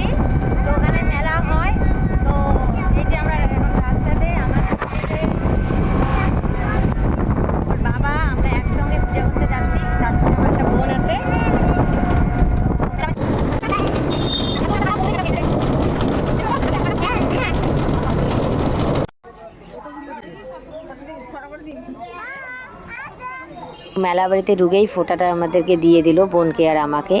যাচ্ছি তো ওখানে মেলা হয়। তো এই যে আমরা এখন রাস্তাতে, আমার বাবা, আমরা একসঙ্গে পূজা করতে যাচ্ছি। তার সঙ্গে আমার একটা বোন আছে। মেলা বাড়িতে ঢুকেই ফোটাটা আমাদেরকে দিয়ে দিল বোনকে আর আমাকে।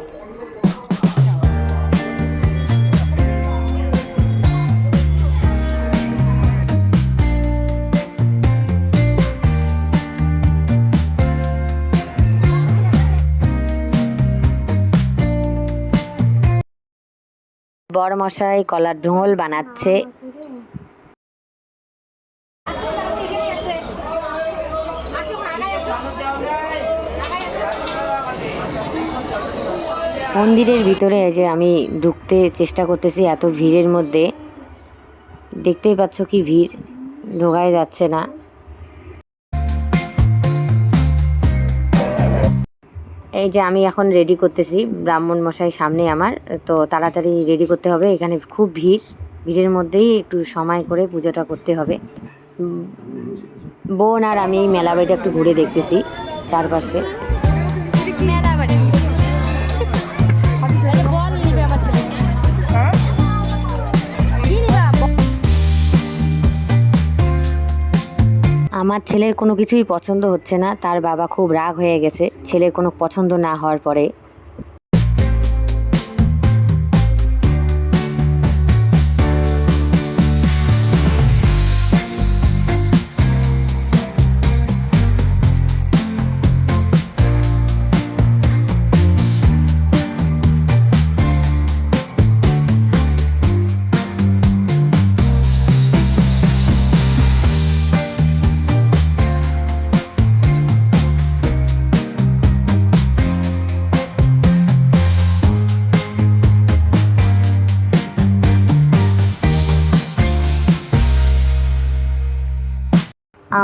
বড় মশাই কলার ঢোল বানাচ্ছে। মন্দিরের ভিতরে যে আমি ঢুকতে চেষ্টা করতেছি এত ভিড়ের মধ্যে। দেখতেই পাচ্ছ কি ভিড়, ঢোকাই যাচ্ছে না। এই যে আমি এখন রেডি করতেছি, ব্রাহ্মণ মশাই সামনে আমার, তো তাড়াতাড়ি রেডি করতে হবে, এখানে খুব ভিড়, ভিড়ের মধ্যেই একটু সময় করে পুজোটা করতে হবে। বোন আর আমি এই মেলা বাড়িটা একটু ঘুরে দেখতেছি, চারপাশে। আমার ছেলের কোনো কিছুই পছন্দ হচ্ছে না, তার বাবা খুব রাগ হয়ে গেছে, ছেলের কোনো পছন্দ না হওয়ার পরে।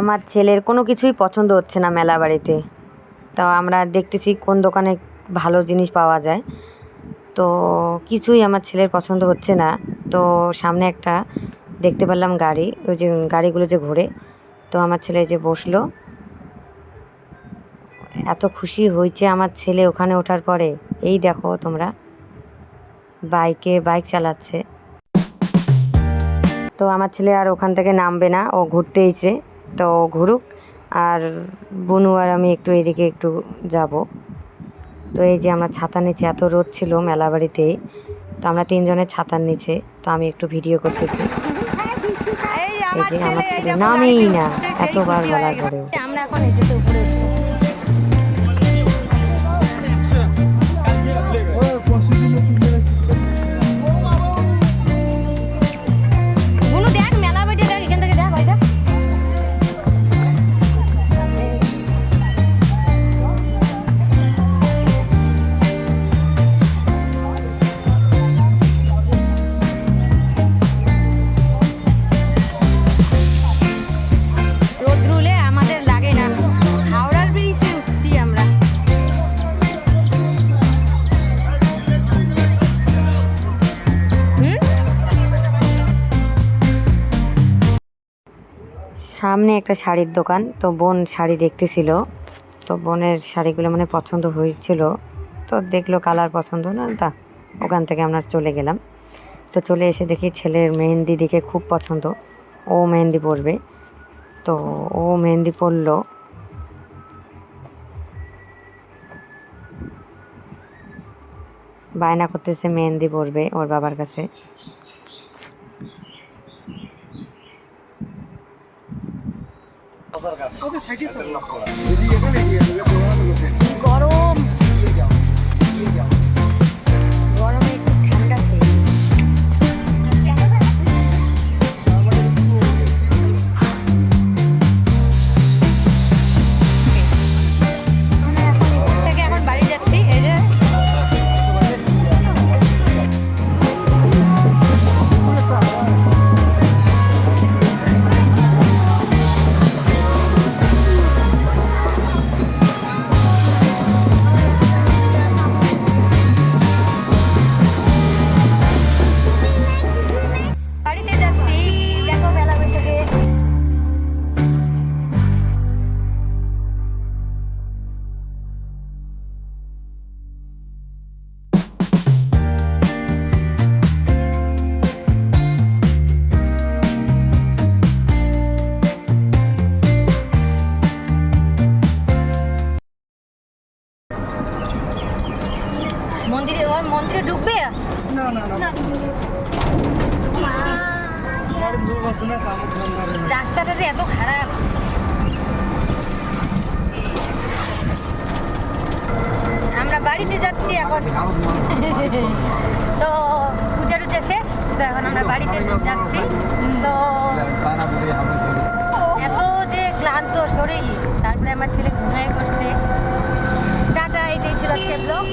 আমার ছেলের কোনো কিছুই পছন্দ হচ্ছে না মেলা বাড়িতে। তো আমরা দেখতেছি কোন দোকানে ভালো জিনিস পাওয়া যায়। তো কিছুই আমার ছেলের পছন্দ হচ্ছে না। তো সামনে একটা দেখতে পেলাম গাড়ি, ওই যে গাড়িগুলো যে ঘোরে। তো আমার ছেলে যে বসল, এত খুশি হয়েছে আমার ছেলে ওখানে ওঠার পরে। এই দেখো তোমরা, বাইকে বাইক চালাচ্ছে। তো আমার ছেলে আর ওখান থেকে নামবে না, ও ঘুরতে এসে তো ঘুরুক। আর বনু আর আমি একটু এদিকে একটু যাব। তো এই যে আমরা ছাতার নিচে এত রোদ ছিল মেলা বাড়িতে তো আমরা তিনজনের ছাতার নিচে তো আমি একটু ভিডিও করতেছি। এই যে আমার ছেলে নামেই না এতবার বলার পরেও। আমরা এখন সামনে একটা শাড়ির দোকান। তো বোন শাড়ি দেখতেছিল। তো বোনের শাড়িগুলো মানে পছন্দ হয়েছিল। তো দেখল কালার পছন্দ, না, তা ওখান থেকে আমরা চলে গেলাম। তো চলে এসে দেখি ছেলের মেহেন্দি দিকে খুব পছন্দ। ও মেহেন্দি পরবে। তো ও মেহেন্দি পরলো। বায়না করতেছে মেহেন্দি পরবে ওর বাবার কাছে। গরমে। মন্দিরে ওর মন্দিরে ঢুকবে? না না না। রাস্তাটা যে এত খারাপ। আমরা বাড়িতে যাচ্ছি এখন। তো পূজা টুজা শেষ তো এখন আমরা বাড়িতে যাচ্ছি। তো এত যে ক্লান্ত শরীর তারপরে আমার ছেলে ঘুমিয়ে পড়ছে। এই ছিল আজকে ব্লগ